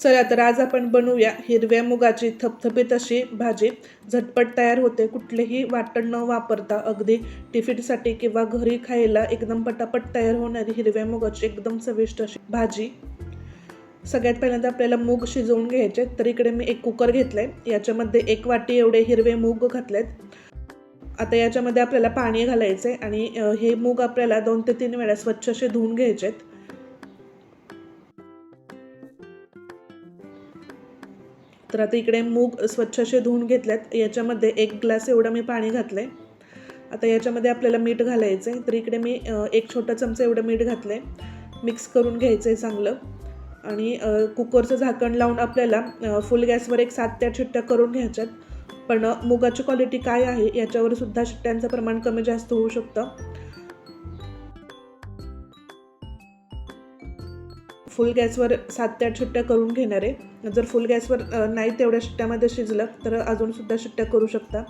चला तर आज आपण बनवूया हिरव्या मुगाची थपथपीत अशी भाजी. झटपट तयार होते कुठलेही वाटण न वापरता अगदी टिफिनसाठी किंवा घरी खायला एकदम पटापट तयार होणारी हिरव्या मुगाची एकदम चविष्ट अशी भाजी. सगळ्यात पहिल्यांदा आपल्याला मूग शिजवून घ्यायचे तर इकडे मी एक कुकर घेतलंय. याच्यामध्ये एक वाटी एवढे हिरवे मूग घातलेत. आता याच्यामध्ये आपल्याला पाणी घालायचे आणि हे मूग आपल्याला दोन ते तीन वेळा स्वच्छ असे धुवून घ्यायचे आहेत तर आता इकडे मूग स्वच्छ असे धुवून घेतलेत याच्यामध्ये एक ग्लास एवढं मी पाणी घातलं आहे आता याच्यामध्ये आपल्याला मीठ घालायचं आहे तर इकडे मी एक छोटा चमचा एवढं मीठ घातलं आहे मिक्स करून घ्यायचं आहे चांगलं. आणि कुकरचं झाकण लावून आपल्याला फुल गॅसवर एक सात ते आठ शिट्ट्या करून घ्यायच्यात. पण मुगाची क्वालिटी काय आहे याच्यावर सुद्धा शिट्ट्यांचं प्रमाण कमी जास्त होऊ शकतं. फुल गॅसवर सात ते आठ शिट्ट्या करून घेणार आहे. जर फुल गॅसवर नाही तेवढ्या शिट्ट्यामध्ये शिजलं तर अजूनसुद्धा शिट्ट्या करू शकता.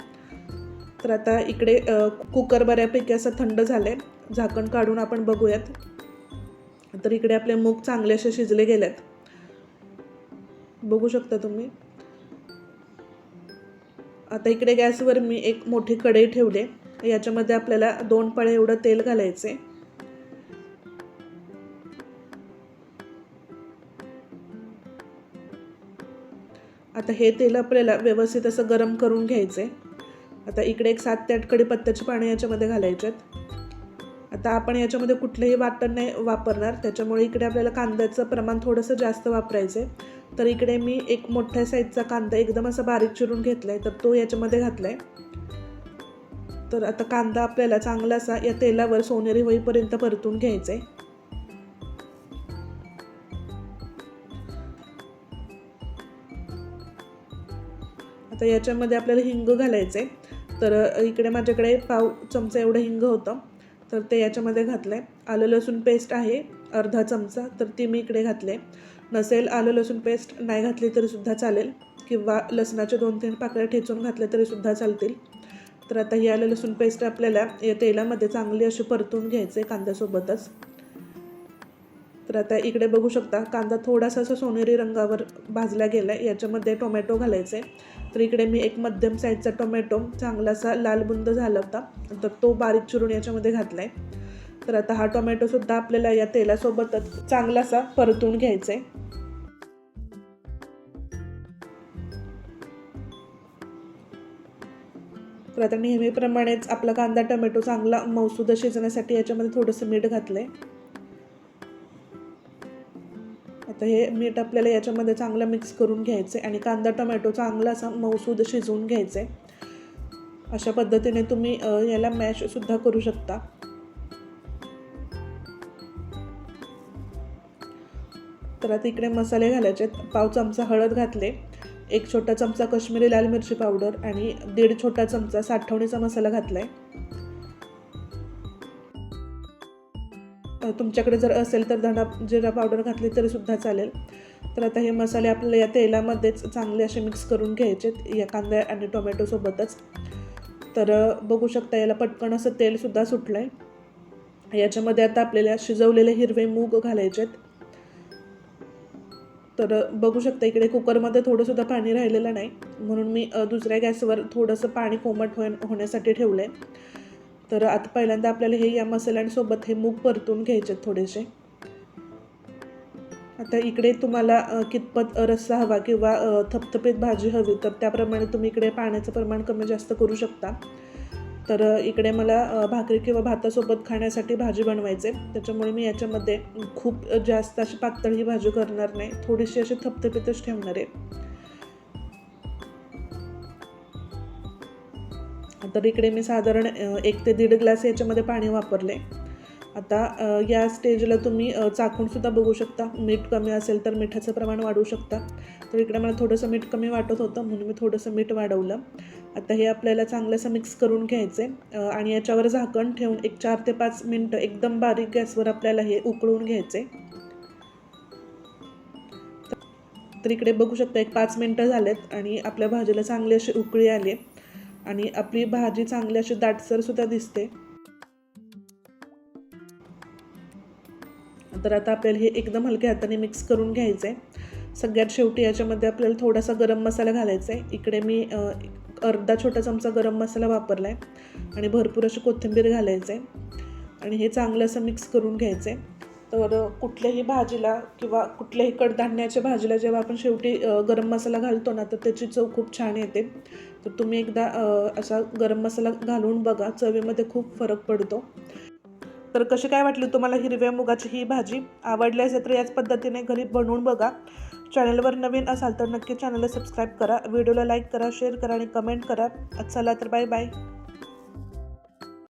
तर आता इकडे कुकर बऱ्यापैकी असं थंड झालं आहे झाकण काढून आपण बघूयात. तर इकडे आपले मूग चांगले असे शिजले गेलेत. बघू शकता तुम्ही. आता इकडे गॅसवर मी एक मोठी कढई ठेवली आहे. याच्यामध्ये आपल्याला दोन पळे एवढं तेल घालायचे आता हे तेल आपल्याला व्यवस्थित असं गरम करून घ्यायचं आहे आता इकडे एक सात ते आठ कडीपत्त्याची पाणी याच्यामध्ये घालायच्यात आता आपण याच्यामध्ये कुठलंही वाटण नाही वापरणार त्याच्यामुळे इकडे आपल्याला कांद्याचं प्रमाण थोडंसं जास्त वापरायचं आहे तर इकडे मी एक मोठ्या साईजचा कांदा एकदम असा बारीक चिरून घेतला आहे तर तो याच्यामध्ये घातला आहे तर आता कांदा आपल्याला चांगला असा या तेलावर सोनेरी होईपर्यंत परतून घ्यायचा आहे आता याच्यामध्ये आपल्याला हिंग घालायचं आहे तर इकडे माझ्याकडे पाव चमचा एवढं हिंग होतं. तर ते याच्यामध्ये घातलं आहे आलं लसूण पेस्ट आहे अर्धा चमचा तर ती मी इकडे घातले नसेल आलं लसूण पेस्ट नाही घातली तरीसुद्धा चालेल. किंवा लसणाचे दोन तीन पाकळ्या ठेचून घातल्या तरीसुद्धा चालतील. तर आता ही आलं लसूण पेस्ट आपल्याला या तेलामध्ये चांगली अशी परतून घ्यायचे कांद्यासोबतच. तर आता इकडे बघू शकता कांदा थोडासा असा सोनेरी रंगावर भाजला गेला आहे याच्यामध्ये टोमॅटो घालायचे तर इकडे मी एक मध्यम साईजचा टोमॅटो चांगलासा लालबुंद झाला होता. तर तो बारीक चिरून याच्यामध्ये घातला आहे तर आता हा टोमॅटोसुद्धा आपल्याला या तेलासोबतच चांगलासा परतून घ्यायचा आहे तर आता नेहमीप्रमाणेच आपला कांदा टोमॅटो चांगला मौसूद शिजण्यासाठी याच्यामध्ये थोडंसं मीठ घातलं आहे तर हे मीठ आपल्याला याच्यामध्ये चांगलं मिक्स करून घ्यायचं आणि कांदा टोमॅटो चांगला असा मऊसूद शिजवून घ्यायचं आहे अशा पद्धतीने तुम्ही याला मॅशसुद्धा करू शकता. तर आता इकडे मसाले घालायचे आहेत. पाव चमचा हळद घातले. एक छोटा चमचा कश्मीरी लाल मिरची पावडर आणि दीड छोटा चमचा साठवणीचा मसाला घातला आहे तुमच्याकडे जर असेल तर धणा जिरा पावडर घातली तरी सुद्धा चालेल. तर आता हे मसाले आपल्याला या तेलामध्येच चांगले असे मिक्स करून घ्यायचे या कांदा आणि टोमॅटोसोबतच तर बघू शकता याला पटकन असं तेलसुद्धा सुटलं आहे याच्यामध्ये आता आपल्याला शिजवलेले हिरवे मूग घालायचेत. तर बघू शकता इकडे कुकरमध्ये थोडंसुद्धा पाणी राहिलेलं नाही. म्हणून मी दुसऱ्या गॅसवर थोडंसं पाणी कोमट होय होण्यासाठी ठेवलं आहे तर आता पहिल्यांदा आपल्याला हे या मसाल्यांसोबत हे मूग परतून घ्यायचे आहेत थोडेसे. आता इकडे तुम्हाला कितपत रस्सा हवा किंवा थपथपीत भाजी हवी तर त्याप्रमाणे तुम्ही इकडे पाण्याचं प्रमाण कमी जास्त करू शकता. तर इकडे मला भाकरी किंवा भातासोबत खाण्यासाठी भाजी बनवायचे. त्याच्यामुळे मी याच्यामध्ये खूप जास्त अशी पातळ ही भाजी करणार नाही. थोडीशी अशी थपथपीतच ठेवणार आहे. तर इकडे मी साधारण एक ते दीड ग्लास याच्यामध्ये पाणी वापरले. आता या स्टेजला तुम्ही चाकूनसुद्धा बघू शकता. मीठ कमी असेल तर मिठाचं प्रमाण वाढवू शकता. तर इकडे मला थोडंसं मीठ कमी वाटत होतं म्हणून मी थोडंसं मीठ वाढवलं. आता हे आपल्याला चांगलंसं मिक्स करून घ्यायचं आहे आणि याच्यावर झाकण ठेवून एक चार ते पाच मिनटं एकदम बारीक गॅसवर आपल्याला हे उकळून घ्यायचे तर इकडे बघू शकता एक पाच मिनटं झालेत आणि आपल्या भाजीला चांगली अशी उकळी आली आणि आपली भाजी चांगली अशी दाटसर सुद्धा दिसते. तर आता आपल्याला हे एकदम हलक्या हाताने मिक्स करून घ्यायचं आहे सगळ्यात शेवटी याच्यामध्ये आपल्याला थोडासा गरम मसाला घालायचा आहे इकडे मी अर्धा छोटा चमचा गरम मसाला वापरला आहे आणि भरपूर अशी कोथिंबीर घालायचं आहे आणि हे चांगलं असं मिक्स करून घ्यायचं आहे तर कुठल्याही भाजीला किंवा कुठल्याही कडधान्याच्या भाजीला जेव्हा आपण शेवटी गरम मसाला घालतो ना तर त्याची चव खूप छान येते. तर तुम्ही एकदा असा गरम मसाला घालून बघा. चवीमध्ये खूप फरक पडतो. तर कशी काय वाटली तुम्हाला हिरव्या मुगाची ही भाजी? आवडली असेल तर याच पद्धतीने घरी बनवून बघा. चॅनलवर नवीन असाल तर नक्की चॅनलला सबस्क्राईब करा. व्हिडिओला लाईक करा शेअर करा आणि कमेंट करा. चला तर बाय बाय.